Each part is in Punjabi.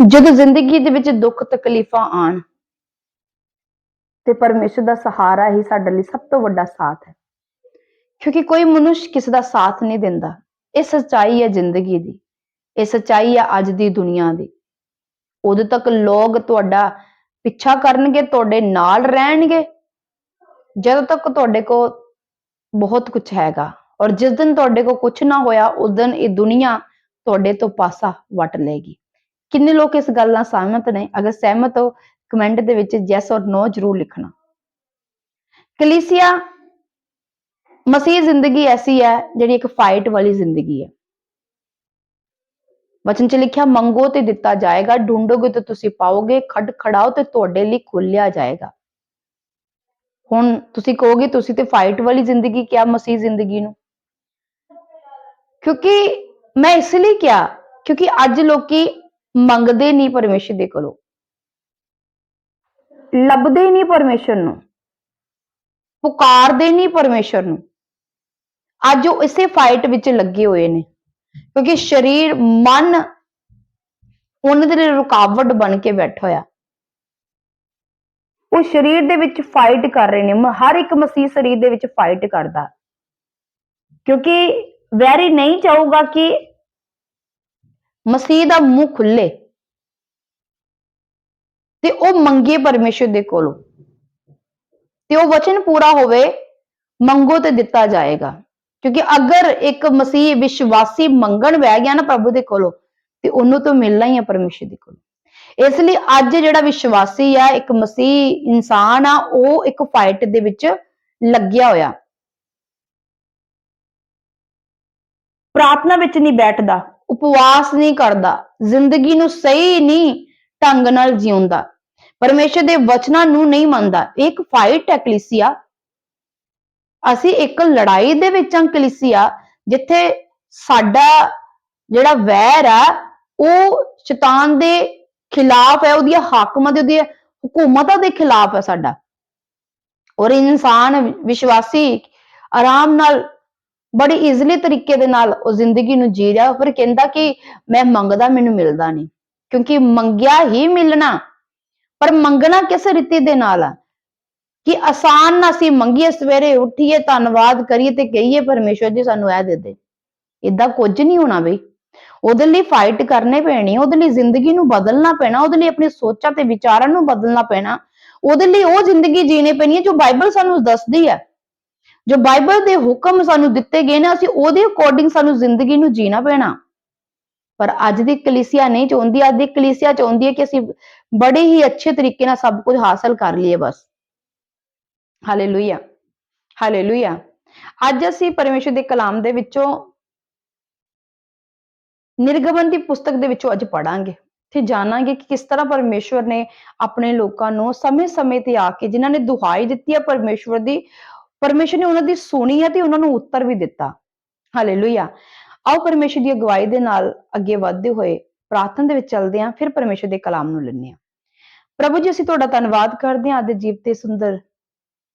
ਜਦੋਂ ਜ਼ਿੰਦਗੀ ਦੇ ਵਿੱਚ ਦੁੱਖ ਤਕਲੀਫਾਂ ਆਣ ਤੇ ਪਰਮੇਸ਼ਰ ਦਾ ਸਹਾਰਾ ਹੀ ਸਾਡੇ ਲਈ ਸਭ ਤੋਂ ਵੱਡਾ ਸਾਥ ਹੈ। ਕਿਉਂਕਿ ਕੋਈ ਮਨੁੱਖ ਕਿਸੇ ਦਾ ਸਾਥ ਨਹੀਂ ਦਿੰਦਾ। ਇਹ ਸੱਚਾਈ ਹੈ ਜ਼ਿੰਦਗੀ ਦੀ। ਇਹ ਸੱਚਾਈ ਹੈ ਅੱਜ ਦੀ ਦੁਨੀਆ ਦੀ। ਉਦੋਂ ਤੱਕ ਲੋਕ ਤੁਹਾਡਾ ਪਿੱਛਾ ਕਰਨਗੇ, ਤੁਹਾਡੇ ਨਾਲ ਰਹਿਣਗੇ। ਜਦੋਂ ਤੱਕ ਤੁਹਾਡੇ ਕੋਲ ਬਹੁਤ ਕੁਝ ਹੈਗਾ ਔਰ ਜਿਸ ਦਿਨ ਤੁਹਾਡੇ ਕੋਲ ਕੁਝ ਨਾ ਹੋਇਆ, ਉਸ ਦਿਨ ਇਹ ਦੁਨੀਆ ਤੁਹਾਡੇ ਤੋਂ ਪਾਸਾ ਵਟ ਲਏਗੀ। ਕਿੰਨੇ ਲੋਕ ਇਸ ਗੱਲ ਨਾਲ ਸਹਿਮਤ ਨੇ? ਅਗਰ ਸਹਿਮਤ ਹੋ, ਕਮੈਂਟ ਦੇ ਵਿੱਚ ਯੈਸ ਔਰ ਨੋ ਜ਼ਰੂਰ ਲਿਖਣਾ। ਕਲੀਸਿਆ, ਮਸੀਹ ਜ਼ਿੰਦਗੀ ਐਸੀ ਹੈ, ਜਿਹੜੀ ਇੱਕ ਫਾਈਟ ਵਾਲੀ ਜ਼ਿੰਦਗੀ ਹੈ। ਵਚਨ ਚ ਲਿਖਿਆ, ਮੰਗੋ ਤੇ ਦਿੱਤਾ ਜਾਏਗਾ ਢੂੰਡੋਗੇ ਤੇ ਤੁਸੀਂ ਪਾਓਗੇ ਖੜ ਖੜਾਓ ਤੇ ਤੁਹਾਡੇ ਲਈ ਖੋਲਿਆ ਜਾਏਗਾ। ਹੁਣ ਤੁਸੀਂ ਕਹੋਗੇ, ਤੁਸੀਂ ਤੇ ਫਾਈਟ ਵਾਲੀ ਜ਼ਿੰਦਗੀ ਕਿਹਾ ਮਸੀਹ ਜ਼ਿੰਦਗੀ ਨੂੰ। ਕਿਉਂਕਿ ਮੈਂ ਇਸ ਲਈ ਕਿਹਾ, ਕਿਉਂਕਿ ਅੱਜ ਲੋਕੀ ਮੰਗਦੇ ਨਹੀਂ ਪਰਮੇਸ਼ਰ ਦੇ ਕੋਲੋਂ। ਲੱਭਦੇ ਨਹੀਂ ਪਰਮੇਸ਼ਰ ਨੂੰ। ਪੁਕਾਰਦੇ ਨਹੀਂ ਪਰਮੇਸ਼ਰ ਨੂੰ। ਅੱਜ ਉਹ ਇਸੇ ਫਾਈਟ ਵਿੱਚ ਲੱਗੇ ਹੋਏ ਨੇ। ਕਿਉਂਕਿ ਸਰੀਰ, ਮਨ ਉਹਨਾਂ ਦੇ ਲਈ ਰੁਕਾਵਟ ਬਣ ਕੇ ਬੈਠਾ ਹੋਇਆ। ਉਹ ਸਰੀਰ ਦੇ ਵਿੱਚ ਫਾਈਟ ਕਰ ਰਹੇ ਨੇ। ਹਰ ਇੱਕ ਮਸੀਹ ਸਰੀਰ ਦੇ ਵਿੱਚ ਫਾਈਟ ਕਰਦਾ। ਕਿਉਂਕਿ ਵੈਰੀ ਨਹੀਂ ਚਾਹੂਗਾ ਕਿ ਮਸੀਹ ਦਾ ਮੂੰਹ ਖੁੱਲੇ। ਤੇ ਉਹ ਮੰਗੇ ਪਰਮੇਸ਼ਰ ਦੇ ਕੋਲੋਂ। ਤੇ ਉਹ ਵਚਨ ਪੂਰਾ ਹੋਵੇ, ਮੰਗੋ ਤੇ ਦਿੱਤਾ ਜਾਏਗਾ। ਕਿਉਂਕਿ ਅਗਰ ਇੱਕ ਮਸੀਹ ਵਿਸ਼ਵਾਸੀ ਮੰਗਣ ਬਹਿ ਗਿਆ ਨਾ ਪ੍ਰਭੂ ਦੇ ਕੋਲੋਂ, ਤੇ ਉਹਨੂੰ ਤਾਂ ਮਿਲਣਾ ਹੀ ਹੈ ਪਰਮੇਸ਼ਰ ਦੇ ਕੋਲੋਂ। ਇਸ ਲਈ ਅੱਜ ਜਿਹੜਾ ਵਿਸ਼ਵਾਸੀ ਆ, ਇੱਕ ਮਸੀਹ ਇਨਸਾਨ ਆ, ਉਹ ਇੱਕ ਫਾਈਟ ਦੇ ਵਿੱਚ ਲੱਗਿਆ ਹੋਇਆ। ਪ੍ਰਾਰਥਨਾ ਵਿੱਚ ਨਹੀਂ ਬੈਠਦਾ। ਉਪਵਾਸ ਨਹੀਂ ਕਰਦਾ, ਜ਼ਿੰਦਗੀ ਨੂੰ ਸਹੀ ਨਹੀਂ ਢੰਗ ਨਾਲ ਜਿਉਂਦਾ। ਪਰਮੇਸ਼ਰ ਦੇ ਵਚਨਾਂ ਨੂੰ ਨਹੀਂ ਮੰਨਦਾ। ਇੱਕ ਫਾਈਟ ਹੈ ਕਲੀਸਿਆ। ਅਸੀਂ ਇੱਕ ਲੜਾਈ ਦੇ ਵਿੱਚ ਹਾਂ ਕਲੀਸਿਆ, ਜਿੱਥੇ ਸਾਡਾ ਜਿਹੜਾ ਵੈਰ ਆ, ਉਹ ਸ਼ੈਤਾਨ ਦੇ ਖਿਲਾਫ ਹੈ, ਉਹਦੀਆਂ ਹਾਕਮਾਂ ਦੇ, ਉਹਦੀਆਂ ਹਕੂਮਤਾਂ ਦੇ ਖਿਲਾਫ ਹੈ ਸਾਡਾ। ਔਰ ਇਨਸਾਨ, ਵਿਸ਼ਵਾਸੀ ਆਰਾਮ ਨਾਲ ਬੜੀ ਈਜ਼ੀਲੀ ਤਰੀਕੇ ਦੇ ਨਾਲ ਉਹ ਜ਼ਿੰਦਗੀ ਨੂੰ ਜੀ ਰਿਹਾ ਪਰ ਕਹਿੰਦਾ ਕਿ ਮੈਂ ਮੰਗਦਾ ਮੈਨੂੰ ਮਿਲਦਾ ਨਹੀਂ। ਕਿਉਂਕਿ ਮੰਗਿਆ ਹੀ ਮਿਲਣਾ, ਪਰ ਮੰਗਣਾ ਕਿਸ ਰੀਤੀ ਦੇ ਨਾਲ ਆ? ਕਿ ਆਸਾਨ ਨਾ ਅਸੀਂ ਮੰਗੀਏ, ਸਵੇਰੇ ਉੱਠੀਏ, ਧੰਨਵਾਦ ਕਰੀਏ ਤੇ ਕਹੀਏ, ਪਰਮੇਸ਼ਵਰ ਜੀ, ਸਾਨੂੰ ਇਹ ਦੇ ਦੇ। ਇਦਾਂ ਕੁਝ ਨਹੀਂ ਹੋਣਾ ਬਈ। ਉਹਦੇ ਲਈ ਫਾਈਟ ਕਰਨੇ ਪੈਣੀ, ਉਹਦੇ ਲਈ ਜ਼ਿੰਦਗੀ ਨੂੰ ਬਦਲਣਾ ਪੈਣਾ, ਉਹਦੇ ਲਈ ਆਪਣੀ ਸੋਚਾਂ ਤੇ ਵਿਚਾਰਾਂ ਨੂੰ ਬਦਲਣਾ ਪੈਣਾ। ਉਹਦੇ ਲਈ ਉਹ ਜ਼ਿੰਦਗੀ ਜੀਣੇ ਪੈਣੀ ਹੈ ਜੋ ਬਾਈਬਲ ਸਾਨੂੰ ਦੱਸਦੀ ਹੈ ਜੋ ਬਾਈਬਲ ਦੇ ਹੁਕਮ ਸਾਨੂੰ ਦਿੱਤੇ ਗਏ ਨੇ, ਅਸੀਂ ਉਹਦੇ ਅਕੋਰਡਿੰਗ ਸਾਨੂੰ ਜ਼ਿੰਦਗੀ ਨੂੰ ਜੀਣਾ ਪੈਣਾ। ਪਰ ਅੱਜ ਦੀ ਕਲੀਸਿਆ ਨਹੀਂ ਚਾਹੁੰਦੀ, ਅੱਜ ਦੀ ਕਲੀਸਿਆ ਚਾਹੁੰਦੀ ਹੈ ਕਿ ਅਸੀਂ ਬੜੇ ਹੀ ਅੱਛੇ ਤਰੀਕੇ ਨਾਲ ਸਭ ਕੁਝ ਹਾਸਲ ਕਰ ਲਈਏ ਬਸ। ਹਾਲੇਲੂਇਆ ਹਾਲੇਲੂਇਆ ਅੱਜ ਅਸੀਂ ਪਰਮੇਸ਼ਰ ਦੇ ਕਲਾਮ ਦੇ ਵਿੱਚੋਂ ਨਿਰਗਮਨ ਦੀ ਪੁਸਤਕ ਦੇ ਵਿੱਚੋਂ ਅੱਜ ਪੜਾਂਗੇ ਤੇ ਜਾਣਾਂਗੇ ਕਿ ਕਿਸ ਤਰ੍ਹਾਂ ਪਰਮੇਸ਼ਵਰ ਨੇ ਆਪਣੇ ਲੋਕਾਂ ਨੂੰ ਸਮੇਂ-ਸਮੇਂ ਤੇ ਆ ਕੇ ਜਿਨ੍ਹਾਂ ਨੇ ਦੁਹਾਈ ਦਿੱਤੀ ਹੈ ਪਰਮੇਸ਼ਵਰ ਦੀ ਪਰਮੇਸ਼ਰ ਨੇ ਉਹਨਾਂ ਦੀ ਸੁਣੀ ਹੈ ਤੇ ਉਹਨਾਂ ਨੂੰ ਉੱਤਰ ਵੀ ਦਿੱਤਾ। ਹਾਲੇਲੂਇਆ ਆਓ ਪਰਮੇਸ਼ਰ ਦੀ ਅਗਵਾਈ ਦੇ ਨਾਲ ਅੱਗੇ ਵਧਦੇ ਹੋਏ ਪ੍ਰਾਰਥਨਾ ਦੇ ਵਿੱਚ ਚੱਲਦੇ ਹਾਂ, ਫਿਰ ਪਰਮੇਸ਼ਰ ਦੇ ਕਲਾਮ ਨੂੰ ਲੈਂਦੇ ਹਾਂ। ਪ੍ਰਭੂ ਜੀ, ਅਸੀਂ ਤੁਹਾਡਾ ਧੰਨਵਾਦ ਕਰਦੇ ਹਾਂ ਅੱਜ ਜੀਵ ਤੇ ਸੁੰਦਰ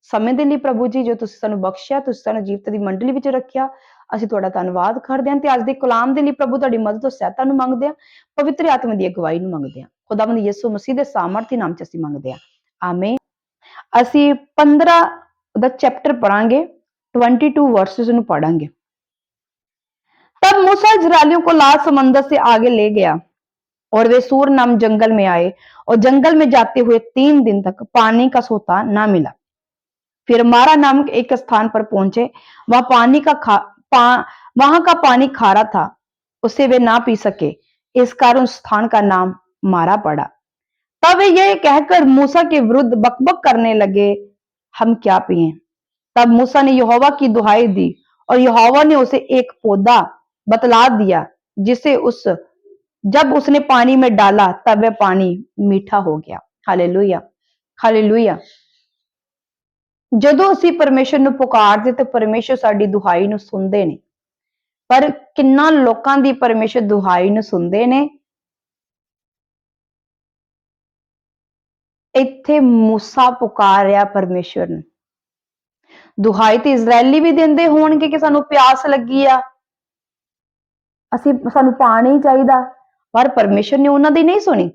ਸਮੇਂ ਦੇ ਲਈ ਪ੍ਰਭੂ ਜੀ, ਜੋ ਤੁਸੀਂ ਸਾਨੂੰ ਬਖਸ਼ਿਆ, ਤੁਸੀਂ ਸਾਨੂੰ ਜੀਵਤ ਦੀ ਮੰਡਲੀ ਵਿੱਚ ਰੱਖਿਆ। ਅਸੀਂ ਤੁਹਾਡਾ ਧੰਨਵਾਦ ਕਰਦੇ ਹਾਂ ਤੇ ਅੱਜ ਦੇ ਕਲਾਮ ਦੇ ਲਈ ਪ੍ਰਭੂ ਤੁਹਾਡੀ ਮਦਦ ਤੋਂ ਸਹਾਇਤਾ ਨੂੰ ਮੰਗਦੇ ਹਾਂ, ਪਵਿੱਤਰ ਆਤਮਾ ਦੀ ਅਗਵਾਈ ਨੂੰ ਮੰਗਦੇ ਹਾਂ। ਖੁਦਾਵੰਦ ਯਿਸੂ ਮਸੀਹ ਦੇ ਸਾਮਰਥੀ ਨਾਮ ਚ ਅਸੀਂ ਮੰਗਦੇ ਹਾਂ। ਆਮੀਨ ਅਸੀਂ 15 ਦਾ ਚੈਪਟਰ ਪੜਾਂਗੇ 22 वर्सेस ਨੂੰ पढ़ेंगे तब मूसा इजरायलियों को लाल समंदर से आगे ले गया और वे सूर नाम जंगल में आए और जंगल में जाते हुए तीन दिन तक पानी का सोता ना मिला फिर मारा नामक एक स्थान पर पहुंचे वहां पानी का खा पा, वहां का पानी खारा था उसे वे ना पी सके इस कारण उस स्थान का नाम मारा पड़ा तब वे यह कहकर मूसा के विरुद्ध बकबक करने लगे हम क्या पिए तब मूसा ने यहोवा की दुहाई दी और यहोवा ने उसे एक पौधा बतला दिया जिसे उस जब उसने पानी में डाला तब वह पानी मीठा हो गया हालेलुया हालेलुया ਜਦੋਂ ਅਸੀਂ ਪਰਮੇਸ਼ਰ ਨੂੰ ਪੁਕਾਰਦੇ ਤੇ ਪਰਮੇਸ਼ਰ ਸਾਡੀ ਦੁਹਾਈ ਨੂੰ ਸੁਣਦੇ ਨੇ ਪਰ ਕਿੰਨਾ ਲੋਕਾਂ ਦੀ ਪਰਮੇਸ਼ਰ ਦੁਹਾਈ ਨੂੰ ਸੁਣਦੇ ਨੇ ਇੱਥੇ ਮੂਸਾ ਪੁਕਾਰਿਆ ਪਰਮੇਸ਼ਰ ਨੂੰ। ਦੁਹਾਈ ਤੇ ਇਜ਼ਰਾਈਲੀ ਵੀ ਦਿੰਦੇ ਹੋਣਗੇ ਕਿ ਸਾਨੂੰ ਪਿਆਸ ਲੱਗੀ ਆ। ਅਸੀਂ, ਸਾਨੂੰ ਪਾਣੀ ਚਾਹੀਦਾ। ਪਰ ਪਰਮੇਸ਼ਰ ਨੇ ਉਹਨਾਂ ਦੀ ਨਹੀਂ ਸੁਣੀ।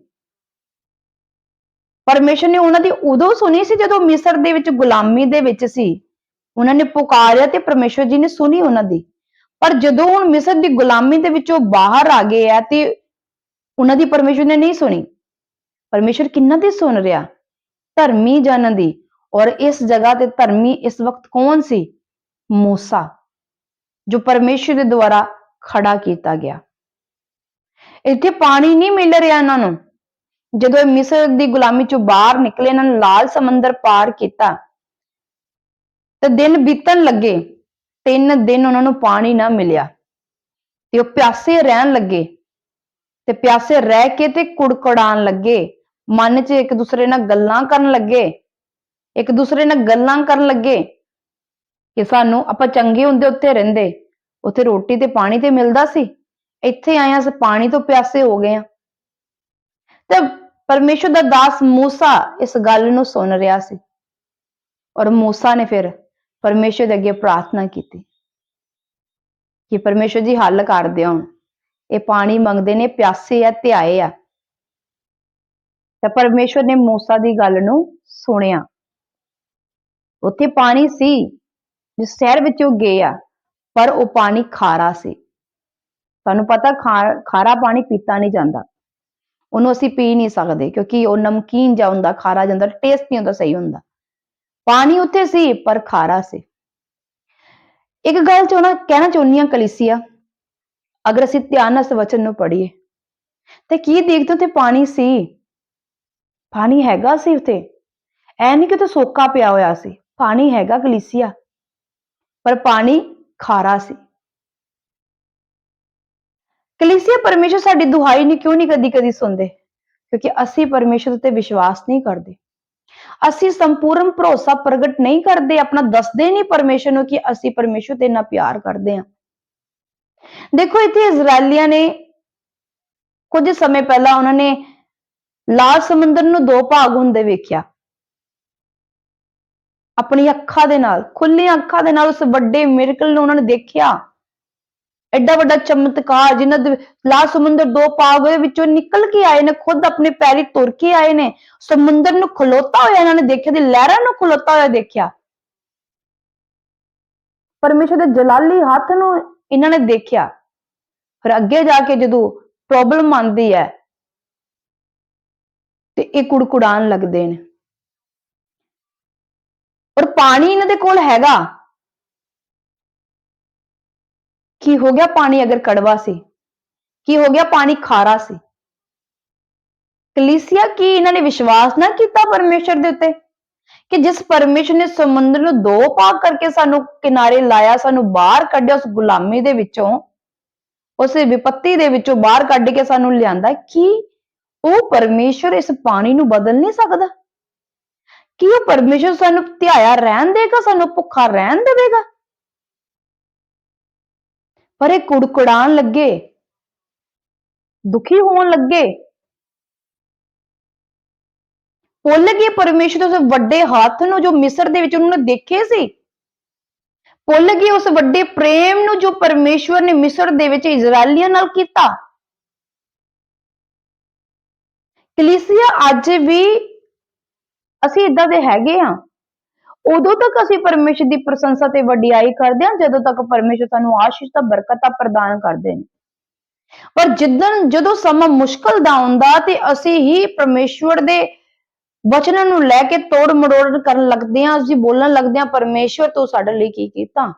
ਪਰਮੇਸ਼ਰ ਨੇ ਉਹਨਾਂ ਦੀ ਉਦੋਂ ਸੁਣੀ ਸੀ ਜਦੋਂ ਮਿਸਰ ਦੇ ਵਿੱਚ ਗੁਲਾਮੀ ਦੇ ਵਿੱਚ ਸੀ। ਉਹਨਾਂ ਨੇ ਪੁਕਾਰਿਆ ਤੇ ਪਰਮੇਸ਼ਰ ਜੀ ਨੇ ਸੁਣੀ ਉਹਨਾਂ ਦੀ। ਪਰ ਜਦੋਂ ਹੁਣ ਮਿਸਰ ਦੀ ਗੁਲਾਮੀ ਦੇ ਵਿੱਚੋਂ ਬਾਹਰ ਆ ਗਏ ਆ ਤੇ ਉਹਨਾਂ ਦੀ ਪਰਮੇਸ਼ਰ ਨੇ ਨਹੀਂ ਸੁਣੀ। ਪਰਮੇਸ਼ਰ ਕਿੰਨਾ ਦੀ ਸੁਣ ਰਿਹਾ? ਧਰਮੀ ਜਨ ਦੀ। ਔਰ ਇਸ ਜਗ੍ਹਾ ਤੇ ਧਰਮੀ ਇਸ ਵਕਤ ਕੌਣ ਸੀ? ਮੂਸਾ, ਜੋ ਪਰਮੇਸ਼ਰ ਦੇ ਦੁਆਰਾ ਖੜਾ ਕੀਤਾ ਗਿਆ। ਇੱਥੇ ਪਾਣੀ ਨਹੀਂ ਮਿਲ ਰਿਹਾ ਇਹਨਾਂ ਨੂੰ। ਜਦੋਂ ਇਹ ਮਿਸਰ ਦੀ ਗੁਲਾਮੀ ਚੋਂ ਬਾਹਰ ਨਿਕਲੇ, ਇਹਨਾਂ ਨੇ ਲਾਲ ਸਮੁੰਦਰ ਪਾਰ ਕੀਤਾ, ਤੇ ਦਿਨ ਬੀਤਣ ਲੱਗੇ, ਤਿੰਨ ਦਿਨ ਉਹਨਾਂ ਨੂੰ ਪਾਣੀ ਨਾ ਮਿਲਿਆ। ਤੇ ਉਹ ਪਿਆਸੇ ਰਹਿਣ ਲੱਗੇ, ਤੇ ਪਿਆਸੇ ਰਹਿ ਕੇ ਤੇ ਕੁੜਕੜਾਣ ਲੱਗੇ। ਮਨ 'ਚ ਇੱਕ ਦੂਸਰੇ ਨਾਲ ਗੱਲਾਂ ਕਰਨ ਲੱਗੇ, ਇੱਕ ਦੂਸਰੇ ਨਾਲ ਗੱਲਾਂ ਕਰਨ ਲੱਗੇ ਕਿ ਸਾਨੂੰ ਆਪਾਂ ਚੰਗੇ ਹੁੰਦੇ ਉੱਥੇ ਰਹਿੰਦੇ, ਉੱਥੇ ਰੋਟੀ ਤੇ ਪਾਣੀ ਤੇ ਮਿਲਦਾ ਸੀ, ਇੱਥੇ ਆਏ ਹਾਂ ਅਸੀਂ ਪਾਣੀ ਤੋਂ ਪਿਆਸੇ ਹੋ ਗਏ ਆ ਤੇ ਪਰਮੇਸ਼ਰ ਦਾ ਦਾਸ ਮੂਸਾ ਇਸ ਗੱਲ ਨੂੰ ਸੁਣ ਰਿਹਾ ਸੀ ਔਰ ਮੂਸਾ ਨੇ ਫਿਰ ਪਰਮੇਸ਼ਰ ਦੇ ਅੱਗੇ ਪ੍ਰਾਰਥਨਾ ਕੀਤੀ ਕਿ ਪਰਮੇਸ਼ਰ ਜੀ ਹੱਲ ਕਰ ਦਿਓ। ਇਹ ਪਾਣੀ ਮੰਗਦੇ ਨੇ, ਪਿਆਸੇ ਆ, ਧਿਆਏ ਆ। ਤਾਂ ਪਰਮੇਸ਼ਰ ਨੇ ਮੂਸਾ ਦੀ ਗੱਲ ਨੂੰ ਸੁਣਿਆ। ਉੱਥੇ ਪਾਣੀ ਸੀ, ਜਿਸ ਸ਼ਹਿਰ ਵਿੱਚ ਉਹ ਗਏ ਆ, ਪਰ ਉਹ ਪਾਣੀ ਖਾਰਾ ਸੀ। ਤੁਹਾਨੂੰ ਪਤਾ ਖਾਰਾ ਪਾਣੀ ਪੀਤਾ ਨਹੀਂ ਜਾਂਦਾ। ਉਹਨੂੰ ਅਸੀਂ ਪੀ ਨਹੀਂ ਸਕਦੇ, ਕਿਉਂਕਿ ਉਹ ਨਮਕੀਨ ਜਿਹਾ ਹੁੰਦਾ, ਖਾਰਾ ਜਿਹਾ ਟੇਸਟ ਨਹੀਂ ਹੁੰਦਾ, ਸਹੀ ਹੁੰਦਾ। ਪਾਣੀ ਉੱਥੇ ਸੀ, ਪਰ ਖਾਰਾ ਸੀ। ਇੱਕ ਗੱਲ ਚਾਹਣਾ ਕਹਿਣਾ ਚਾਹੁੰਦੀ ਹਾਂ, ਕਲੀਸੀਆ, ਅਗਰ ਅਸੀਂ ਧਿਆਨ ਨਾਲ ਇਸ ਵਚਨ ਨੂੰ ਪੜ੍ਹੀਏ, ਤੇ ਕੀ ਦੇਖਦੇ ਉੱਥੇ ਪਾਣੀ ਸੀ? ਪਾਣੀ ਹੈਗਾ ਸੀ ਉੱਥੇ ਐ ਨਹੀਂ ਕਿਤੇ ਸੋਕਾ ਪਿਆ ਹੋਇਆ ਸੀ। ਪਾਣੀ ਹੈਗਾ ਕਲੀਸੀਆ ਪਰ ਪਾਣੀ ਖਾਰਾ ਸੀ। ਕਲੀਸੀਆ ਪਰਮੇਸ਼ਰ ਸਾਡੀ ਦੁਹਾਈ ਨਹੀਂ ਕਿਉਂ ਨਹੀਂ ਕਦੀ ਕਦੀ ਸੁਣਦੇ? ਕਿਉਂਕਿ ਅਸੀਂ ਪਰਮੇਸ਼ਰ ਉੱਤੇ ਵਿਸ਼ਵਾਸ ਨਹੀਂ ਕਰਦੇ। ਅਸੀਂ ਸੰਪੂਰਨ ਭਰੋਸਾ ਪ੍ਰਗਟ ਨਹੀਂ ਕਰਦੇ, ਆਪਣਾ ਦੱਸਦੇ ਨਹੀਂ ਪਰਮੇਸ਼ਰ ਨੂੰ ਕਿ ਅਸੀਂ ਪਰਮੇਸ਼ਰ ਤੇ ਇੰਨਾ ਪਿਆਰ ਕਰਦੇ ਹਾਂ। ਦੇਖੋ, ਇੱਥੇ ਇਜ਼ਰਾਈਲੀਆਂ ਨੇ ਕੁਝ ਸਮੇਂ ਪਹਿਲਾਂ ਉਹਨਾਂ ਨੇ ਲਾਲ ਸਮੁੰਦਰ ਨੂੰ ਦੋ ਭਾਗ ਹੁੰਦੇ ਵੇਖਿਆ। ਆਪਣੀ ਅੱਖਾਂ ਦੇ ਨਾਲ ਖੁੱਲੀਆਂ ਅੱਖਾਂ ਦੇ ਨਾਲ ਉਸ ਵੱਡੇ ਮਿਰਕਲ ਨੂੰ ਉਹਨਾਂ ਨੇ ਦੇਖਿਆ। ਐਡਾ ਵੱਡਾ ਚਮਤਕਾਰ ਜਿਨ੍ਹਾਂ ਦੇ ਲਾਲ ਸਮੁੰਦਰ ਦੋ ਭਾਗ ਦੇ ਵਿੱਚੋਂ ਨਿਕਲ ਕੇ ਆਏ ਨੇ, ਖੁਦ ਆਪਣੇ ਪੈਰੀ ਤੁਰ ਕੇ ਆਏ ਨੇ। ਸਮੁੰਦਰ ਨੂੰ ਖਲੋਤਾ ਹੋਇਆ ਇਹਨਾਂ ਨੇ ਦੇਖਿਆ ਤੇ ਲਹਿਰਾਂ ਨੂੰ ਖਲੋਤਾ ਹੋਇਆ ਦੇਖਿਆ। ਪਰਮੇਸ਼ਰ ਦੇ ਜਲਾਲੀ ਹੱਥ ਨੂੰ ਇਹਨਾਂ ਨੇ ਦੇਖਿਆ। ਫਿਰ ਅੱਗੇ ਜਾ ਕੇ ਜਦੋਂ ਪ੍ਰੋਬਲਮ ਆਉਂਦੀ ਹੈ ਇਹ ਕੁੜਕੁੜਾਨ ਲੱਗਦੇ ਨੇ। ਔਰ ਪਾਣੀ ਇਹਨਾਂ ਦੇ ਕੋਲ ਹੈਗਾ। ਕੀ ਹੋ ਗਿਆ ਪਾਣੀ ਅਗਰ ਕੜਵਾ ਸੀ? ਕੀ ਹੋ ਗਿਆ ਪਾਣੀ ਖਾਰਾ ਸੀ? ਕਲੀਸਿਆ ਕੀ ਇਹਨਾਂ ਨੇ ਵਿਸ਼ਵਾਸ ਨਾ ਕੀਤਾ ਪਰਮੇਸ਼ਰ ਦੇ ਉੱਤੇ? ਕਿ ਜਿਸ ਪਰਮੇਸ਼ਰ ਨੇ ਸਮੁੰਦਰ ਨੂੰ ਦੋ ਭਾਗ ਕਰਕੇ ਸਾਨੂੰ ਕਿਨਾਰੇ ਲਾਇਆ, ਸਾਨੂੰ ਬਾਹਰ ਕੱਢਿਆ, ਉਸ ਗੁਲਾਮੀ ਦੇ ਵਿੱਚੋਂ, ਉਸ ਵਿਪਤੀ ਦੇ ਵਿੱਚੋਂ ਬਾਹਰ ਕੱਢ ਕੇ ਸਾਨੂੰ ਲਿਆਂਦਾ, ਕੀ ਉਹ ਪਰਮੇਸ਼ਰ ਇਸ ਪਾਣੀ ਨੂੰ ਬਦਲ ਨਹੀਂ ਸਕਦਾ? ਕੀ ਉਹ ਪਰਮੇਸ਼ਰ ਸਾਨੂੰ ਧਿਆਇਆ ਰਹਿਣ ਦੇਗਾ, ਸਾਨੂੰ ਭੁੱਖਾ ਰਹਿਣ ਦੇਵੇਗਾ? ਪਰ ਇਹ ਕੁੜਕੁੜਾਨ ਲੱਗੇ, ਦੁਖੀ ਹੋਣ ਲੱਗੇ। ਭੁੱਲ ਗਏ ਪਰਮੇਸ਼ਰ ਉਸ ਵੱਡੇ ਹੱਥ ਨੂੰ ਜੋ ਮਿਸਰ ਦੇ ਵਿੱਚ ਉਹਨਾਂ ਨੇ ਦੇਖੇ ਸੀ? ਭੁੱਲ ਗਏ ਉਸ ਵੱਡੇ ਪ੍ਰੇਮ ਨੂੰ ਜੋ ਪਰਮੇਸ਼ਵਰ ਨੇ ਮਿਸਰ ਦੇ ਵਿੱਚ ਇਜ਼ਰਾਈਲੀਆਂ ਨਾਲ ਕੀਤਾ? ਕਲੀਸਿਆ, ਅੱਜ ਵੀ ਅਸੀਂ ਇਦਾਂ ਦੇ ਹੈਗੇ ਆ ਉਦੋਂ ਤੱਕ ਅਸੀਂ ਪਰਮੇਸ਼ਰ ਦੀ ਪ੍ਰਸ਼ੰਸਾ ਤੇ ਵਡਿਆਈ ਕਰਦੇ ਹਾਂ, ਜਦੋਂ ਤੱਕ ਪਰਮੇਸ਼ਰ ਸਾਨੂੰ ਆਸ਼ੀਸ਼ ਤਾਂ ਬਰਕਤਾਂ ਪ੍ਰਦਾਨ ਕਰਦੇ ਨੇ। ਪਰ ਜਿੱਦਣ, ਜਦੋਂ ਸਮਾਂ ਮੁਸ਼ਕਲ ਦਾ ਆਉਂਦਾ ਤੇ ਅਸੀਂ ਹੀ ਪਰਮੇਸ਼ਵਰ ਦੇ ਵਚਨਾਂ ਨੂੰ ਲੈ ਕੇ ਤੋੜ ਮੜੋੜ ਕਰਨ ਲੱਗਦੇ ਹਾਂ, ਅਸੀਂ ਬੋਲਣ ਲੱਗਦੇ ਹਾਂ ਪਰਮੇਸ਼ਵਰ ਤੂੰ ਸਾਡੇ ਲਈ ਕੀ ਕੀਤਾ?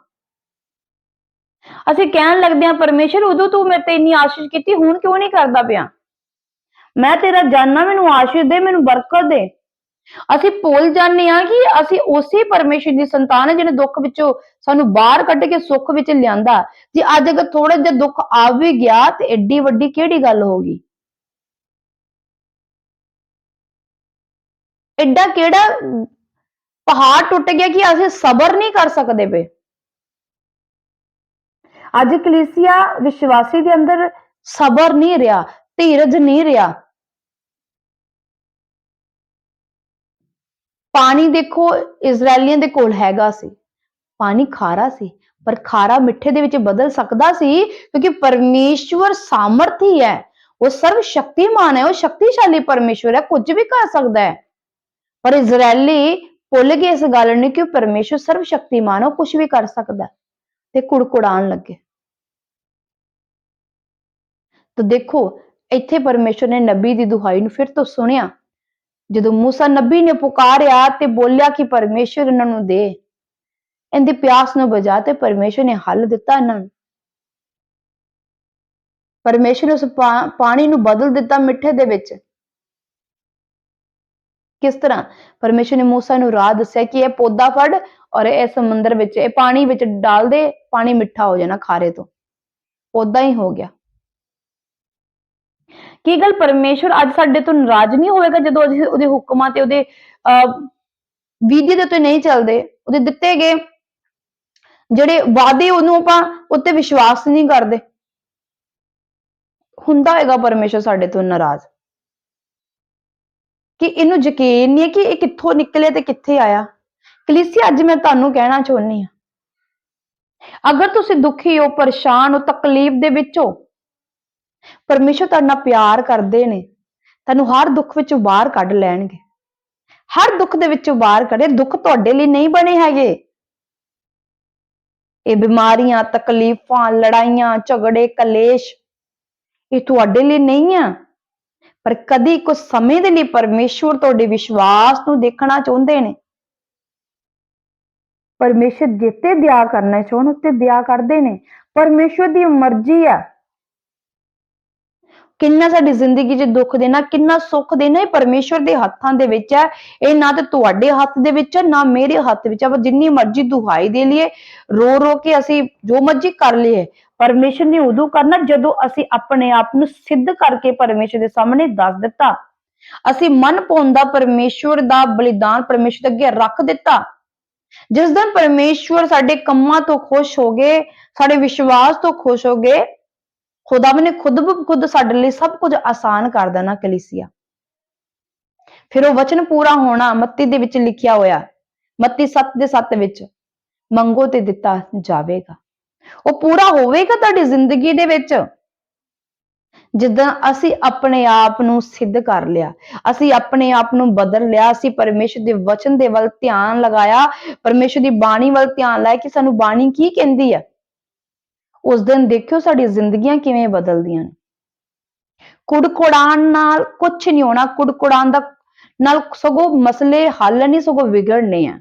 ਅਸੀਂ ਕਹਿਣ ਲੱਗਦੇ ਹਾਂ, ਪਰਮੇਸ਼ਰ, ਉਦੋਂ ਤੂੰ ਮੇਰੇ ਤੇ ਇੰਨੀ ਆਸ਼ੀਸ਼ ਕੀਤੀ, ਹੁਣ ਕਿਉਂ ਨਹੀਂ ਕਰਦਾ ਪਿਆ? ਮੈਂ ਤੇਰਾ ਜਾਨਣਾ ਮੈਨੂੰ ਆਸ਼ੀਸ਼ ਦੇ, ਮੈਨੂੰ ਬਰਕਤ ਦੇ। ਅਸੀਂ ਭੁੱਲ ਜਾਂਦੇ ਹਾਂ ਕਿ ਅਸੀਂ ਉਸੇ ਪਰਮੇਸ਼ਰ ਦੀ ਸੰਤਾਨ ਹੈ, ਜਿਹਨੇ ਦੁੱਖ ਵਿੱਚੋਂ ਸਾਨੂੰ ਬਾਹਰ ਕੱਢ ਕੇ ਸੁੱਖ ਵਿੱਚ ਲਿਆਂਦਾ। ਜੇ ਅੱਜ ਅਗਰ ਥੋੜਾ ਜਿਹਾ ਦੁੱਖ ਆ ਵੀ ਗਿਆ, ਤੇ ਐਡੀ ਵੱਡੀ ਕਿਹੜੀ ਗੱਲ ਹੋਗੀ ਐਡਾ ਕਿਹੜਾ ਪਹਾੜ ਟੁੱਟ ਗਿਆ ਕਿ ਅਸੀਂ ਸਬਰ ਨਹੀਂ ਕਰ ਸਕਦੇ ਪਏ। ਅੱਜ ਕਲੀਸਿਆ ਵਿਸ਼ਵਾਸੀ ਦੇ ਅੰਦਰ ਸਬਰ ਨਹੀਂ ਰਿਹਾ, ਧੀਰਜ ਨਹੀਂ ਰਿਹਾ। ਪਾਣੀ ਦੇਖੋ ਇਜ਼ਰਾਈਲੀਆਂ ਦੇ ਕੋਲ ਹੈਗਾ ਸੀ। ਪਾਣੀ ਖਾਰਾ ਸੀ, ਪਰ ਖਾਰਾ ਮਿੱਠੇ ਦੇ ਵਿੱਚ ਬਦਲ ਸਕਦਾ ਸੀ ਕਿਉਂਕਿ ਪਰਮੇਸ਼ਵਰ ਸਾਮਰਥੀ ਹੈ। ਉਹ ਸਰਵ ਸ਼ਕਤੀਮਾਨ ਹੈ, ਉਹ ਸ਼ਕਤੀਸ਼ਾਲੀ ਪਰਮੇਸ਼ਵਰ ਹੈ, ਕੁਝ ਵੀ ਕਰ ਸਕਦਾ ਹੈ। ਪਰ ਇਜ਼ਰਾਈਲੀ ਭੁੱਲ ਗਏ ਇਸ ਗੱਲ ਨੂੰ ਕਿ ਉਹ ਪਰਮੇਸ਼ਵਰ ਸਰਵ ਸ਼ਕਤੀਮਾਨ ਉਹ ਕੁਝ ਵੀ ਕਰ ਸਕਦਾ ਤੇ ਕੁੜਕੁੜਾਉਣ ਲੱਗੇ। ਤਾਂ ਦੇਖੋ, ਇੱਥੇ ਪਰਮੇਸ਼ਵਰ ਨੇ ਨਬੀ ਦੀ ਦੁਹਾਈ ਨੂੰ ਫਿਰ ਤੋਂ ਸੁਣਿਆ। ਜਦੋਂ ਮੂਸਾ ਨਬੀ ਨੇ ਪੁਕਾਰਿਆ ਤੇ ਬੋਲਿਆ ਕਿ ਪਰਮੇਸ਼ਵਰ ਇਹਨਾਂ ਨੂੰ ਦੇ, ਇਹਦੀ ਪਿਆਸ ਨੂੰ ਬੁਝਾ ਤੇ ਪਰਮੇਸ਼ਵਰ ਨੇ ਹੱਲ ਦਿੱਤਾ ਇਹਨਾਂ ਨੂੰ। ਪਰਮੇਸ਼ਵਰ ਨੇ ਉਸ ਪਾਣੀ ਨੂੰ ਬਦਲ ਦਿੱਤਾ ਮਿੱਠੇ ਦੇ ਵਿੱਚ। ਕਿਸ ਤਰ੍ਹਾਂ? ਪਰਮੇਸ਼ਵਰ ਨੇ ਮੂਸਾ ਨੂੰ ਰਾਹ ਦੱਸਿਆ ਕਿ ਇਹ ਪੌਦਾ ਫੜ ਔਰ ਇਹ ਸਮੁੰਦਰ ਵਿੱਚ, ਇਹ ਪਾਣੀ ਵਿੱਚ ਡਾਲ ਦੇ, ਪਾਣੀ ਮਿੱਠਾ ਹੋ ਜਾਣਾ ਖਾਰੇ ਤੋਂ। ਪੌਦਾ ਹੀ ਹੋ ਗਿਆ। ਕੀ ਗੱਲ ਪਰਮੇਸ਼ਵਰ ਅੱਜ ਸਾਡੇ ਤੋਂ ਨਾਰਾਜ਼ ਨਹੀਂ ਹੋਵੇਗਾ ਜਦੋਂ ਅਸੀਂ ਉਹਦੇ ਹੁਕਮਾਂ ਤੇ ਉਹਦੇ, ਅਹ, ਵਿਧੀ ਦੇ ਉੱਤੇ ਨਹੀਂ ਚੱਲਦੇ? ਉਹਦੇ ਦਿੱਤੇ ਗਏ ਜਿਹੜੇ ਵਾਅਦੇ ਉਹਨੂੰ ਆਪਾਂ ਉੱਤੇ ਵਿਸ਼ਵਾਸ ਨਹੀਂ ਕਰਦੇ। ਹੁੰਦਾ ਹੋਏਗਾ ਪਰਮੇਸ਼ਵਰ ਸਾਡੇ ਤੋਂ ਨਾਰਾਜ਼। ਕਿ ਇਹਨੂੰ ਯਕੀਨ ਨਹੀਂ ਹੈ ਕਿ ਇਹ ਕਿੱਥੋਂ ਨਿਕਲੇ ਤੇ ਕਿੱਥੇ ਆਇਆ। ਕਲੀਸੀ ਅੱਜ ਮੈਂ ਤੁਹਾਨੂੰ ਕਹਿਣਾ ਚਾਹੁੰਦੀ ਹਾਂ। ਅਗਰ ਤੁਸੀਂ ਦੁਖੀ ਹੋ, ਪਰੇਸ਼ਾਨ ਹੋ, ਤਕਲੀਫ ਦੇ ਵਿੱਚ ਹੋ ਪਰਮੇਸ਼ਰ ਤੁਹਾਡੇ ਨਾਲ ਪਿਆਰ ਕਰਦੇ ਨੇ। ਤੁਹਾਨੂੰ ਹਰ ਦੁੱਖ ਵਿੱਚੋਂ ਬਾਹਰ ਕੱਢ ਲੈਣਗੇ। ਹਰ ਦੁੱਖ ਦੇ ਵਿੱਚੋਂ ਬਾਹਰ ਕੱਢੇ, ਦੁੱਖ ਤੁਹਾਡੇ ਲਈ ਨਹੀਂ ਬਣੇ ਹੈਗੇ। ਇਹ ਬਿਮਾਰੀਆਂ, ਤਕਲੀਫਾਂ, ਲੜਾਈਆਂ, ਝਗੜੇ, ਕਲੇਸ਼, ਇਹ ਤੁਹਾਡੇ ਲਈ ਨਹੀਂ ਆ। ਪਰ ਕਦੀ ਕੁਝ ਸਮੇਂ ਦੇ ਲਈ ਪਰਮੇਸ਼ਵਰ ਤੁਹਾਡੇ ਵਿਸ਼ਵਾਸ ਨੂੰ ਦੇਖਣਾ ਚਾਹੁੰਦੇ ਨੇ। ਪਰਮੇਸ਼ਰ ਜਿੱਤੇ ਦਿਆ ਕਰਨਾ ਚਾਹੁੰਦੇ ਉੱਤੇ ਦਿਆ ਕਰਦੇ ਨੇ। ਪਰਮੇਸ਼ਵਰ ਦੀ ਮਰਜ਼ੀ ਆ। ਕਿੰਨਾ ਸਾਡੀ ਜ਼ਿੰਦਗੀ 'ਚ ਦੁੱਖ ਦੇਣਾ ਕਿੰਨਾ ਸੁੱਖ ਦੇਣਾ ਇਹ ਪਰਮੇਸ਼ਵਰ ਦੇ ਹੱਥਾਂ ਦੇ ਵਿੱਚ ਹੈ। ਇਹ ਨਾ ਤੇ ਤੁਹਾਡੇ ਹੱਥ ਦੇ ਵਿੱਚ ਹੈ, ਨਾ ਮੇਰੇ ਹੱਥ ਵਿੱਚ ਹੈ। ਜਿੰਨੀ ਮਰਜ਼ੀ ਦੁਹਾਈ ਦੇ ਲਈਏ, ਰੋ ਰੋ ਕੇ ਅਸੀਂ ਜੋ ਮਰਜ਼ੀ ਕਰ ਲਈਏ, ਪਰਮੇਸ਼ਰ ਨੇ ਉਦੋਂ ਕਰਨਾ ਜਦੋਂ ਅਸੀਂ ਆਪਣੇ ਆਪ ਨੂੰ ਸਿੱਧ ਕਰਕੇ ਪਰਮੇਸ਼ਰ ਦੇ ਸਾਹਮਣੇ ਦੱਸ ਦਿੱਤਾ। ਅਸੀਂ ਮਨ ਪਾਉਂਦਾ ਪਰਮੇਸ਼ਵਰ ਦਾ ਬਲੀਦਾਨ ਪਰਮੇਸ਼ਰ ਦੇ ਅੱਗੇ ਰੱਖ ਦਿੱਤਾ। ਜਿਸ ਦਿਨ ਪਰਮੇਸ਼ਵਰ ਸਾਡੇ ਕੰਮਾਂ ਤੋਂ ਖੁਸ਼ ਹੋ ਗਏ, ਸਾਡੇ ਵਿਸ਼ਵਾਸ ਤੋਂ ਖੁਸ਼ ਹੋ ਗਏ ਖੁਦਾਵੰ ਨੇ ਖੁਦ ਬ ਖੁਦ ਸਾਡੇ ਲਈ ਸਭ ਕੁਝ ਆਸਾਨ ਕਰ ਦੇਣਾ ਕਲੀਸਿਆ। ਫਿਰ ਉਹ ਵਚਨ ਪੂਰਾ ਹੋਣਾ ਮੱਤੀ ਦੇ ਵਿੱਚ ਲਿਖਿਆ ਹੋਇਆ, ਮੱਤੀ 7 ਦੇ 7 ਵਿੱਚ, ਮੰਗੋ ਤੇ ਦਿੱਤਾ ਜਾਵੇਗਾ। ਉਹ ਪੂਰਾ ਹੋਵੇਗਾ ਤੁਹਾਡੀ ਜ਼ਿੰਦਗੀ ਦੇ ਵਿੱਚ? ਜਿੱਦਾਂ ਅਸੀਂ ਆਪਣੇ ਆਪ ਨੂੰ ਸਿੱਧ ਕਰ ਲਿਆ, ਅਸੀਂ ਆਪਣੇ ਆਪ ਨੂੰ ਬਦਲ ਲਿਆ, ਅਸੀਂ ਪਰਮੇਸ਼ਰ ਦੇ ਵਚਨ ਦੇ ਵੱਲ ਧਿਆਨ ਲਗਾਇਆ, ਪਰਮੇਸ਼ਰ ਦੀ ਬਾਣੀ ਵੱਲ ਧਿਆਨ ਲਾਇਆ ਕਿ ਸਾਨੂੰ ਬਾਣੀ ਕੀ ਕਹਿੰਦੀ ਹੈ ਉਸ ਦਿਨ ਦੇਖਿਓ ਸਾਡੀ ਜ਼ਿੰਦਗੀਆਂ ਕਿਵੇਂ ਬਦਲਦੀਆਂ ਨੇ। ਕੁੜਕੁੜਾਨ ਨਾਲ ਕੁਝ ਨਹੀਂ ਹੋਣਾ ਕੁੜਕੁੜਾਨ ਦਾ ਨਾਲ ਸਗੋਂ ਮਸਲੇ ਹੱਲ ਨਹੀਂ, ਸਗੋਂ ਵਿਗੜਨੇ ਆ।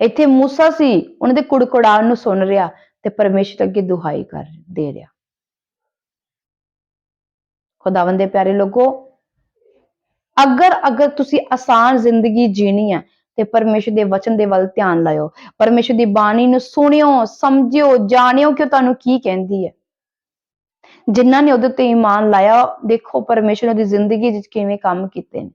ਇੱਥੇ ਮੂਸਾ ਸੀ, ਉਹਨਾਂ ਦੇ ਕੁੜਕੁੜਾਨ ਨੂੰ ਸੁਣ ਰਿਹਾ ਤੇ ਪਰਮੇਸ਼ਰ ਅੱਗੇ ਦੁਹਾਈ ਕਰ ਦੇ ਰਿਹਾ। ਖੁਦਾਵੰਦ ਦੇ ਪਿਆਰੇ ਲੋਕੋ ਅਗਰ ਅਗਰ ਤੁਸੀਂ ਆਸਾਨ ਜ਼ਿੰਦਗੀ ਜੀਣੀ ਹੈ ਤੇ ਪਰਮੇਸ਼ਰ ਦੇ ਵਚਨ ਦੇ ਵੱਲ ਧਿਆਨ ਲਾਇਓ। ਪਰਮੇਸ਼ਰ ਦੀ ਬਾਣੀ ਨੂੰ ਸੁਣਿਓ, ਸਮਝਿਓ, ਜਾਣਿਓ ਕਿ ਉਹ ਤੁਹਾਨੂੰ ਕੀ ਕਹਿੰਦੀ ਹੈ। ਜਿਨ੍ਹਾਂ ਨੇ ਉਹਦੇ ਤੇ ਈਮਾਨ ਲਾਇਆ, ਦੇਖੋ ਪਰਮੇਸ਼ਰ ਦੀ ਜ਼ਿੰਦਗੀ ਵਿੱਚ ਕਿਵੇਂ ਕੰਮ ਕੀਤੇ ਨੇ।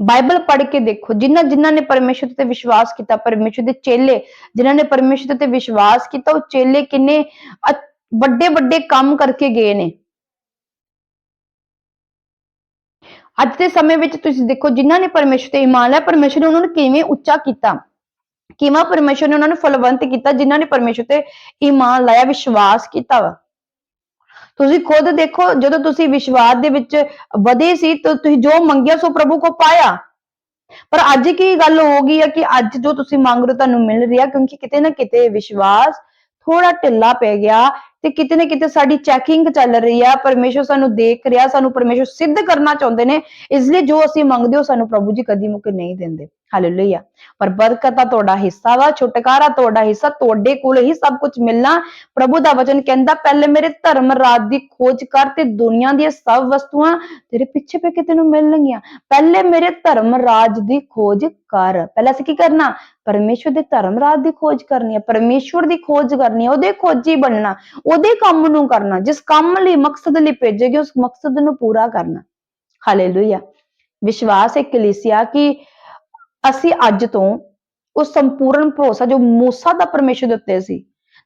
ਬਾਈਬਲ ਪੜ੍ਹ ਕੇ ਦੇਖੋ, ਜਿਨ੍ਹਾਂ ਜਿਨ੍ਹਾਂ ਨੇ ਪਰਮੇਸ਼ਰ ਤੇ ਵਿਸ਼ਵਾਸ ਕੀਤਾ, ਪਰਮੇਸ਼ਰ ਦੇ ਚੇਲੇ, ਜਿਨ੍ਹਾਂ ਨੇ ਪਰਮੇਸ਼ਰ ਤੇ ਵਿਸ਼ਵਾਸ ਕੀਤਾ, ਉਹ ਚੇਲੇ ਕਿੰਨੇ ਵੱਡੇ ਵੱਡੇ ਕੰਮ ਕਰਕੇ ਗਏ ਨੇ। ਅੱਜ ਦੇ ਸਮੇਂ ਵਿੱਚ ਤੁਸੀਂ ਦੇਖੋ ਜਿਨ੍ਹਾਂ ਨੇ ਪਰਮੇਸ਼ਰ ਤੇ ਇਮਾਨ ਲਾਇਆ ਪਰਮੇਸ਼ਰ ਨੇ ਉਹਨਾਂ ਨੂੰ ਕਿਵੇਂ ਉੱਚਾ ਕੀਤਾ? ਕਿਵੇਂ ਪਰਮੇਸ਼ਰ ਨੇ ਉਹਨਾਂ ਨੂੰ ਫਲਵੰਤ ਕੀਤਾ ਜਿਨ੍ਹਾਂ ਨੇ ਪਰਮੇਸ਼ਰ ਤੇ ਇਮਾਨ ਲਾਇਆ, ਵਿਸ਼ਵਾਸ ਕੀਤਾ ਵਾ? ਤੁਸੀਂ ਖੁਦ ਦੇਖੋ, ਜਦੋਂ ਤੁਸੀਂ ਵਿਸ਼ਵਾਸ ਦੇ ਵਿੱਚ ਵਧੇ ਸੀ ਤਾਂ ਤੁਸੀਂ ਜੋ ਮੰਗਿਆ ਸੋ ਪ੍ਰਭੂ ਕੋ ਪਾਇਆ। ਪਰ ਅੱਜ ਕੀ ਗੱਲ ਹੋ ਗਈ ਹੈ ਕਿ ਅੱਜ ਜੋ ਤੁਸੀਂ ਮੰਗ ਰਹੇ ਤੁਹਾਨੂੰ ਮਿਲ ਰਿਹਾ ਕਿਉਂਕਿ ਕਿਤੇ ਨਾ ਕਿਤੇ ਵਿਸ਼ਵਾਸ ਥੋੜਾ ਢਿੱਲਾ ਪੈ ਗਿਆ ਤੇ ਕਿਤੇ ਨਾ ਕਿਤੇ ਸਾਡੀ ਚੈਕਿੰਗ ਚੱਲ ਰਹੀ ਆ ਪਰਮੇਸ਼ਰ ਸਾਨੂੰ ਦੇਖ ਰਿਹਾ, ਸਾਨੂੰ ਪਰਮੇਸ਼ਰ ਸਿੱਧ ਕਰਨਾ ਚਾਹੁੰਦੇ ਨੇ, ਇਸ ਲਈ ਜੋ ਅਸੀਂ ਮੰਗਦੇ ਹੋ ਸਾਨੂੰ ਪ੍ਰਭੂ ਜੀ ਕਦੀ ਮੁੱਕ ਨਹੀਂ ਦਿੰਦੇ। ਹਾਲੇਲੂਇਆ ਪਰ ਬਰਕਤ ਦਾ ਤੁਹਾਡਾ ਹਿੱਸਾ ਵਾ, ਛੁਟਕਾਰਾ ਤੁਹਾਡਾ ਹਿੱਸਾ, ਤੁਹਾਡੇ ਕੋਲ ਹੀ ਸਭ ਕੁਝ ਮਿਲਣਾ। ਪ੍ਰਭੂ ਦਾ ਵਚਨ ਕਹਿੰਦਾ, ਪਹਿਲੇ ਮੇਰੇ ਧਰਮ ਰਾਜ ਦੀ ਖੋਜ ਕਰ ਤੇ ਦੁਨੀਆ ਦੀਆਂ ਸਭ ਵਸਤੂਆਂ ਤੇਰੇ ਪਿੱਛੇ ਪੈ ਕੇ ਤੈਨੂੰ ਮਿਲਣਗੀਆਂ। ਪਹਿਲੇ ਮੇਰੇ ਧਰਮ ਰਾਜ ਦੀ ਖੋਜ ਕਰ। ਪਹਿਲਾਂ ਅਸੀਂ ਕੀ ਕਰਨਾ? ਪਰਮੇਸ਼ਵਰ ਦੇ ਧਰਮ ਰਾਜ ਦੀ ਖੋਜ ਕਰਨੀ ਹੈ ਪਰਮੇਸ਼ਵਰ ਦੀ ਖੋਜ ਕਰਨੀ ਹੈ ਉਹਦੇ ਖੋਜੀ ਬਣਨਾ, ਉਹਦੇ ਕੰਮ ਨੂੰ ਕਰਨਾ, ਜਿਸ ਕੰਮ ਲਈ, ਮਕਸਦ ਲਈ ਭੇਜੇ ਗਏ ਉਸ ਮਕਸਦ ਨੂੰ ਪੂਰਾ ਕਰਨਾ। ਹਾਲੇਲੂਇਆ ਵਿਸ਼ਵਾਸ ਹੈ ਕਲੀਸਿਆ ਕਿ ਅਸੀਂ ਅੱਜ ਤੋਂ ਉਹ ਸੰਪੂਰਨ ਭਰੋਸਾ, ਜੋ ਮੂਸਾ ਦਾ ਪਰਮੇਸ਼ਰ ਦੇ ਉੱਤੇ ਸੀ,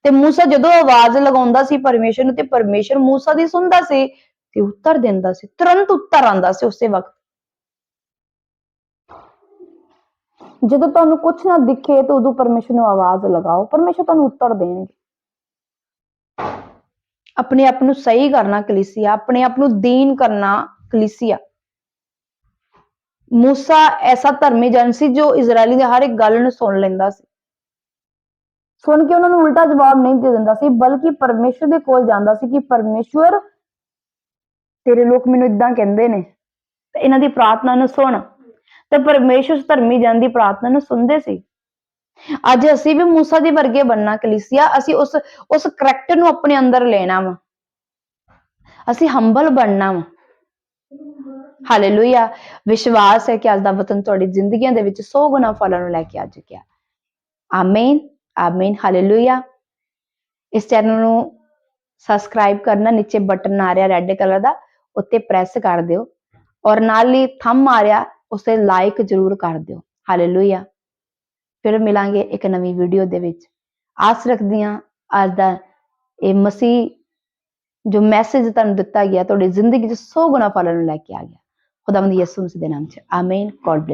ਤੇ ਮੂਸਾ ਜਦੋਂ ਆਵਾਜ਼ ਲਗਾਉਂਦਾ ਸੀ ਪਰਮੇਸ਼ਰ ਨੂੰ, ਤੇ ਪਰਮੇਸ਼ਰ ਮੂਸਾ ਦੀ ਸੁਣਦਾ ਸੀ ਤੇ ਉੱਤਰ ਦਿੰਦਾ ਸੀ, ਤੁਰੰਤ ਉੱਤਰ ਆਂਦਾ ਸੀ ਉਸੇ ਵਕਤ। ਜਦੋਂ ਤੁਹਾਨੂੰ ਕੁਝ ਨਾ ਦਿਖੇ, ਤਾਂ ਉਦੋਂ ਪਰਮੇਸ਼ਰ ਨੂੰ ਆਵਾਜ਼ ਲਗਾਓ, ਪਰਮੇਸ਼ਰ ਤੁਹਾਨੂੰ ਉੱਤਰ ਦੇਣਗੇ। ਆਪਣੇ ਆਪ ਨੂੰ ਸਹੀ ਕਰਨਾ ਕਲੀਸਿਆ, ਆਪਣੇ ਆਪ ਨੂੰ ਦੀਨ ਕਰਨਾ ਕਲੀਸਿਆ। ਮੂਸਾ ਐਸਾ ਧਰਮੀ ਜਨ ਸੀ ਜੋ ਇਜ਼ਰਾਈਲੀ ਦੀ ਹਰ ਇੱਕ ਗੱਲ ਨੂੰ ਸੁਣ ਲੈਂਦਾ ਸੀ। ਸੁਣ ਕੇ ਉਹਨਾਂ ਨੂੰ ਉਲਟਾ ਜਵਾਬ ਨਹੀਂ ਦੇ ਦਿੰਦਾ ਸੀ, ਬਲਕਿ ਪਰਮੇਸ਼ਵਰ ਦੇ ਕੋਲ ਜਾਂਦਾ ਸੀ ਕਿ ਪਰਮੇਸ਼ਵਰ ਤੇਰੇ ਲੋਕ ਮੈਨੂੰ ਇਦਾਂ ਕਹਿੰਦੇ ਨੇ। ਤੇ ਇਹਨਾਂ ਦੀ ਪ੍ਰਾਰਥਨਾ ਨੂੰ ਸੁਣ। ਤੇ ਪਰਮੇਸ਼ਵਰ ਧਰਮੀ ਜਨ ਦੀ ਪ੍ਰਾਰਥਨਾ ਨੂੰ ਸੁਣਦੇ ਸੀ। ਅੱਜ ਅਸੀਂ ਵੀ ਮੂਸਾ ਦੇ ਵਰਗੇ ਬਣਨਾ ਕਲੀਸਿਆ, ਅਸੀਂ ਉਸ ਉਸ ਕਰੈਕਟਰ ਨੂੰ ਆਪਣੇ ਅੰਦਰ ਲੈਣਾ ਵਾ। ਅਸੀਂ ਹੰਬਲ ਬਣਨਾ ਵਾ। ਹਾਲੇਲੂਇਆ ਵਿਸ਼ਵਾਸ ਹੈ ਕਿ ਅੱਜ ਦਾ ਵਤਨ ਤੁਹਾਡੀ ਜ਼ਿੰਦਗੀਆਂ ਦੇ ਵਿੱਚ 100 ਗੁਣਾ ਫਲਾਂ ਨੂੰ ਲੈ ਕੇ ਆ ਚੁੱਕਿਆ। ਆਮੀਨ ਆਮੀਨ ਹਾਲੇਲੂਇਆ ਇਸ ਚੈਨਲ ਨੂੰ ਸਬਸਕ੍ਰਾਈਬ ਕਰਨਾ, ਨੀਚੇ ਬਟਨ ਆ ਰਿਹਾ ਰੈੱਡ ਕਲਰ ਦਾ, ਉੱਤੇ ਪ੍ਰੈਸ ਕਰ ਦਿਓ। ਔਰ ਨਾਲ ਹੀ ਥੰਮ ਆ ਰਿਹਾ, ਉਸੇ ਲਾਈਕ ਜ਼ਰੂਰ ਕਰ ਦਿਓ। ਹਾਲੇਲੂਇਆ ਫਿਰ ਮਿਲਾਂਗੇ ਇੱਕ ਨਵੀਂ ਵੀਡੀਓ ਦੇ ਵਿੱਚ। ਆਸ ਰੱਖਦੀ ਹਾਂ ਅੱਜ ਦਾ ਇਹ ਮਸੀਹ ਜੋ ਮੈਸੇਜ ਤੁਹਾਨੂੰ ਦਿੱਤਾ ਗਿਆ, ਤੁਹਾਡੀ ਜ਼ਿੰਦਗੀ 'ਚ 100 ਗੁਣਾ ਫਲਾਂ ਨੂੰ ਲੈ ਕੇ ਆ ਗਿਆ। ਖੁਦਾਵੰਦ ਯਿਸੂ ਮਸੀਹ ਦੇ ਨਾਮ 'ਚ ਆਮੀਨ ਗੋਡ